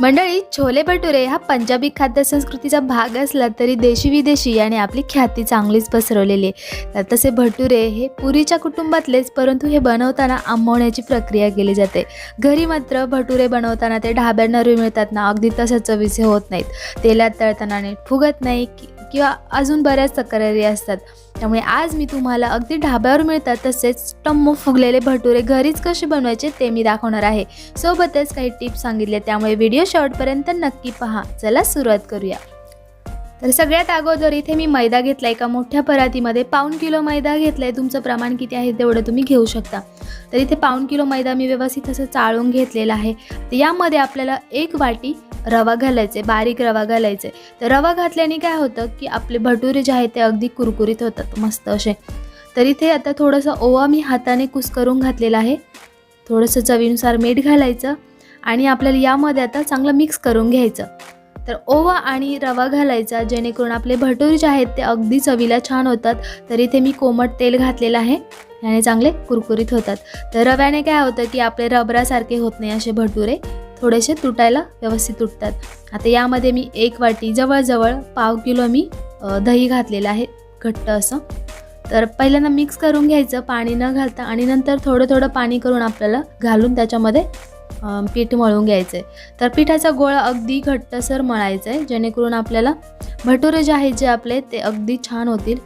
मंडळी छोले भटुरे हा पंजाबी खाद्य संस्कृतीचा भाग असला तरी देशी विदेशी आणि आपली ख्याती चांगलीच पसरवलेली आहे. तर तसे भटुरे हे पुरीच्या कुटुंबातलेच परंतु हे बनवताना आंबवण्याची प्रक्रिया केली जाते. घरी मात्र भटुरे बनवताना ते ढाब्यांना मिळतात ना अगदी तसंच चवीचे होत नाहीत. तेलात तळताना नीट फुगत नाही की किंवा अजून बऱ्याच तक्रारी असतात. त्यामुळे आज मी तुम्हाला अगदी ढाब्यावर मिळतात तसेच टम्म फुगलेले भटुरे घरीच कसे बनवायचे ते मी दाखवणार आहे. सोबतच काही टिप्स सांगितले त्यामुळे व्हिडिओ शेवटपर्यंत नक्की पहा. चला सुरुवात करूया. तर सगळ्यात अगोदर इथे मी मैदा घेतला. एका मोठ्या परातीमध्ये पाऊण किलो मैदा घेतलाय. तुमचं प्रमाण किती आहे तेवढं तुम्ही घेऊ शकता. तर इथे पाऊण किलो मैदा मी व्यवस्थित असं चाळून घेतलेला आहे. तर यामध्ये आपल्याला एक वाटी रवा घालायचे बारीक रवा घालायचे. तर रवा घातल्याने काय होतं की आपले भटुरे जे आहेत ते अगदी कुरकुरीत होतात मस्त असे. तर इथे आता थोडंसं ओवा मी हाताने कुस्करून घातलेला आहे. थोडंसं चवीनुसार मीठ घालायचं आणि आपल्याला यामध्ये आता चांगलं मिक्स करून घ्यायचं. तर ओवा आणि रवा घालायचा जेणेकरून आपले भटुरे जे आहेत ते अगदी चवीला छान होतात. तर इथे मी कोमट तेल घातलेलं आहे याने चांगले कुरकुरीत होतात. तर रव्याने काय होतं की आपले रबरासारखे होत नाही असे भटुरे. थोडेसे तुटायला व्यवस्थित तुटतात. आता यामध्ये मी एक वाटी जवळजवळ पाव किलो मी दही घातलेलं आहे घट्ट असं. तर पहिल्यांदा मिक्स करून घ्यायचं पाणी न घालता आणि नंतर थोडं थोडं पाणी करून आपल्याला घालून त्याच्यामध्ये पीठ मळून घ्यायचं आहे तर पिठाचा गोळा अगदी घट्टसर मळायचा आहे जेणेकरून आपल्याला भटुरे जे आहेत जे आपले ते अगदी छान होतील.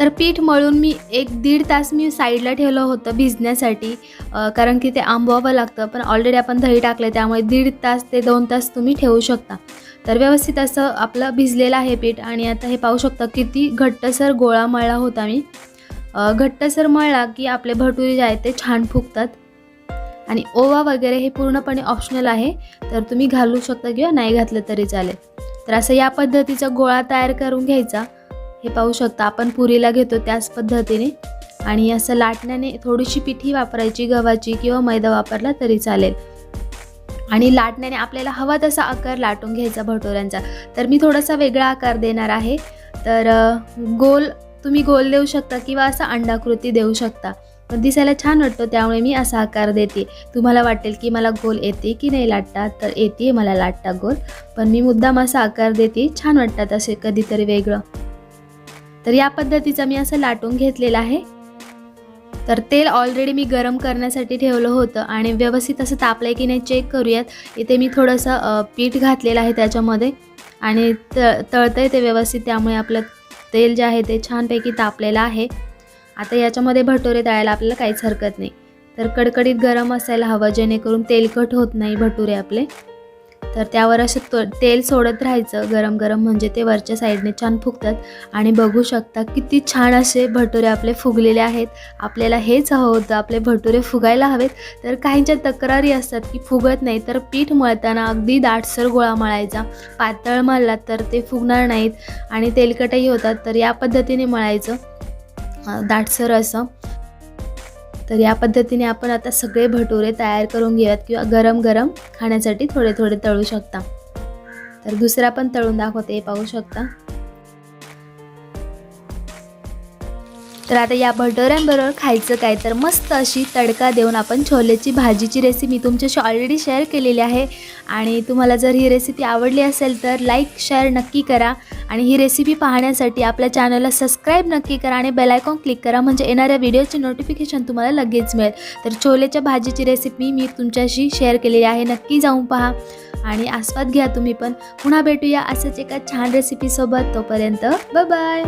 तर पीठ मळून मी एक दीड तास मी साईडला ठेवलं होतं भिजण्यासाठी. कारण की ते आंबवावं लागतं पण ऑलरेडी आपण दही टाकलं त्यामुळे दीड तास ते दोन तास तुम्ही ठेवू शकता. तर व्यवस्थित असं आपलं भिजलेलं आहे पीठ आणि आता हे पाहू शकता किती घट्टसर गोळा मळला होता मी. घट्टसर मळला की आपले भटुरे जे आहेत ते छान फुगतात. आणि ओवा वगैरे हे पूर्णपणे ऑप्शनल आहे तर तुम्ही घालू शकता किंवा नाही घातलं तरी चालेल. तर असं या पद्धतीचा गोळा तयार करून घ्यायचा. हे पाहू शकता आपण पुरीला घेतो त्याच पद्धतीने. आणि असं लाटण्याने थोडीशी पिठी वापरायची गव्हाची किंवा मैदा वापरला तरी चालेल. आणि लाटण्याने आपल्याला हवा तसा आकार लाटून घ्यायचा भटोऱ्यांचा. तर मी थोडासा वेगळा आकार देणार आहे. तर गोल तुम्ही गोल देऊ शकता किंवा असा अंडाकृती देऊ शकता. पण दिसायला छान वाटतो त्यामुळे मी असा आकार देते. तुम्हाला वाटेल की मला गोल येते की नाही लाटता तर येते मला लाटता गोल. पण मी मुद्दाम असा आकार देते छान वाटतात असे कधीतरी वेगळं. तर या पद्धतीचा मी असं लाटून घेतलेलं आहे. तर तेल ऑलरेडी मी गरम करण्यासाठी ठेवलं होतं आणि व्यवस्थित असं तापलं की नाही चेक करूयात. इथे मी थोडंसं पीठ घातलेलं आहे त्याच्यामध्ये आणि त तळतं ते व्यवस्थित. त्यामुळे आपलं तेल जे आहे ते छानपैकी तापलेलं आहे. आता याच्यामध्ये भटुरे तळायला आपल्याला काहीच हरकत नाही. तर कडकडीत गरम असायला हवं जेणेकरून तेलकट होत नाही भटुरे आपले. तर त्यावर असं तो तेल सोडत राहायचं गरम गरम म्हणजे ते वरच्या साईडने छान फुगतात. आणि बघू शकता किती छान असे भटुरे आपले फुगलेले आहेत. आपल्याला हेच हवं होतं आपले भटुरे फुगायला हवेत. तर काहींच्या तक्रारी असतात की फुगत नाही तर पीठ मळताना अगदी दाटसर गोळा मळायचा. पातळ मळला तर ते फुगणार नाहीत. आणि तेलकटही होतात तर या पद्धतीने मळायचं. दाटसर असं. तर या पद्धतीने आपण आता सगळे भटुरे तयार करून घेऊयात किंवा गरम गरम खाण्यासाठी थोडे थोडे तळू शकता. तर दुसरा पण तळून दाखवते हे पाहू शकता. तर आता या भटोऱ्यांबरोबर खायचं काय? तर मस्त अशी तडका देऊन आपण छोलेची भाजीची रेसिपी तुमच्याशी ऑलरेडी शेअर केलेली आहे. आणि तुम्हाला जर ही रेसिपी आवडली असेल तर लाईक शेअर नक्की करा. आणि ही रेसिपी पाहण्यासाठी आपल्या चॅनलला सबस्क्राईब नक्की करा आणि बेलायकॉन क्लिक करा. म्हणजे येणाऱ्या व्हिडिओचे नोटिफिकेशन तुम्हाला लगेच मिळेल. तर छोलेच्या भाजीची रेसिपी मी तुमच्याशी शेअर केलेली आहे. नक्की जाऊन पहा. आणि आस्वाद घ्या तुम्ही पण. पुन्हा भेटूया असंच एका छान रेसिपीसोबत तोपर्यंत बाय